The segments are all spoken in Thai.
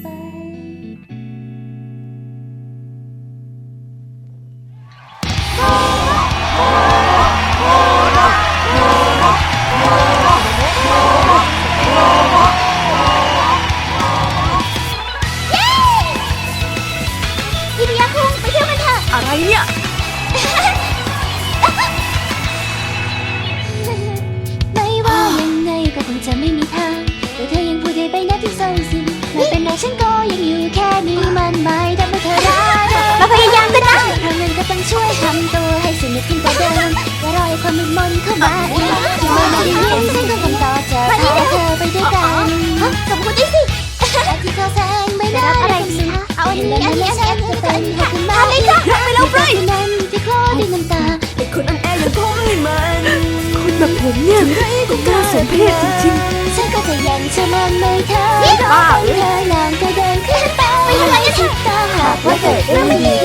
ไปวิริยคุงไปเที่ยวกันเถอะ อะไรเนี่ย ไม่ว่ายังไงก็คงจะไม่มีทางแต่เธอยังพูดได้ไปนะที่เศร้าซึ ไม่เป็นไรฉันก็ยังอยู่แค่นี้มันไม่ทำให้เธอรักเราพยายามกันนะทางนั้นก็ต้องช่วยทำตัวให้สนุกขึ้นกว่าเดิมอย่ารอให้ความมึนมนเข้ามาอีกที่ไม่ได้ยินเสียงของคำต่อจะพาเธอไปด้วยกันฮะสมมติได้สิอาทิตย์เขาแสงไม่ได้อะไรสิคะเอาอันนี้อันนี้อันนี้เป็นให้คุณมาเลยจ้ะไปแล้วไปนั้นที่คลอด้วยน้ำตาไอ้คนอ่อนแออย่างผมนี่มันคนแบบผมเนี่ยก็กล้าสมเพศจริงฉันก็จะยังเชื่อมันไม่เธอรอ เกิดเรื่องไม่ดี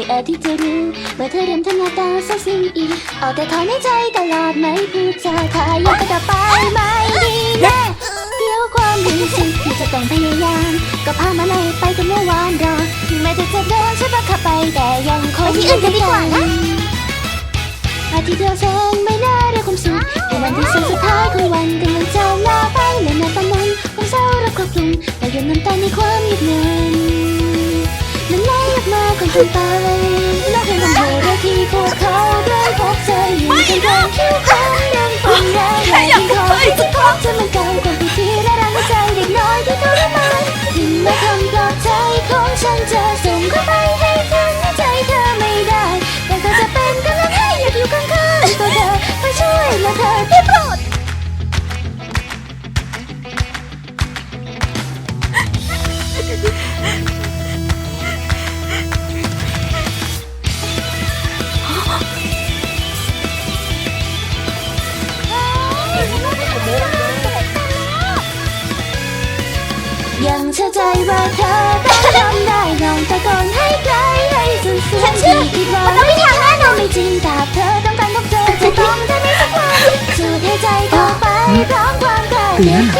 ไม่อาจที่จะรู้เมื่อเธอเริ่มทำหน้าตาเศร้าซึ้งอีกเอาแต่ถอนในใจตลอดไม่พูดจาถ้ายังก็ต่อไปไม่ดีแน่เดี๋ยวความรู้สึกที่จะต้องพยายาม ก็พามาเลยไปกันเมื่อวานรอถึงแม้จะจะเดินฉันบังคับไปแต่ยังคงที่อื่นกันดีกว่านะอาทิตย์เดียวแสงไม่น่าเรียกความสุขในวันที่สุดท้ายของวันกำลังจะลาไปและในตอนนั้นความเศร้ารับครอบคลุมแต่ยังน้ำตาในความเงียบงัน มันไหลออกมาก่อนจนไปแล้วให้มันเหตุที่พวกเขาได้พบเจออยู่ในกลางคิ้วของยังฟังแรงแรงที่คอยจะพบเธอมันเก่ากว่าปีที่และรังใจเด็กน้อยที่ทรมานถึงแม้คำปลอบใจของฉันจะส่งเข้าไป ใจว่าเธอต้องทำได้ลองตะโกนให้ไกลให้สุดๆฉันเชื่อคิดว่ามันต้องมีทางแน่นอนไม่จริงแต่เธอต้องการพบเจอจะต้องทำให้สักวันสูดให้ใจเข้าไปพร้อมความกล้าเดียด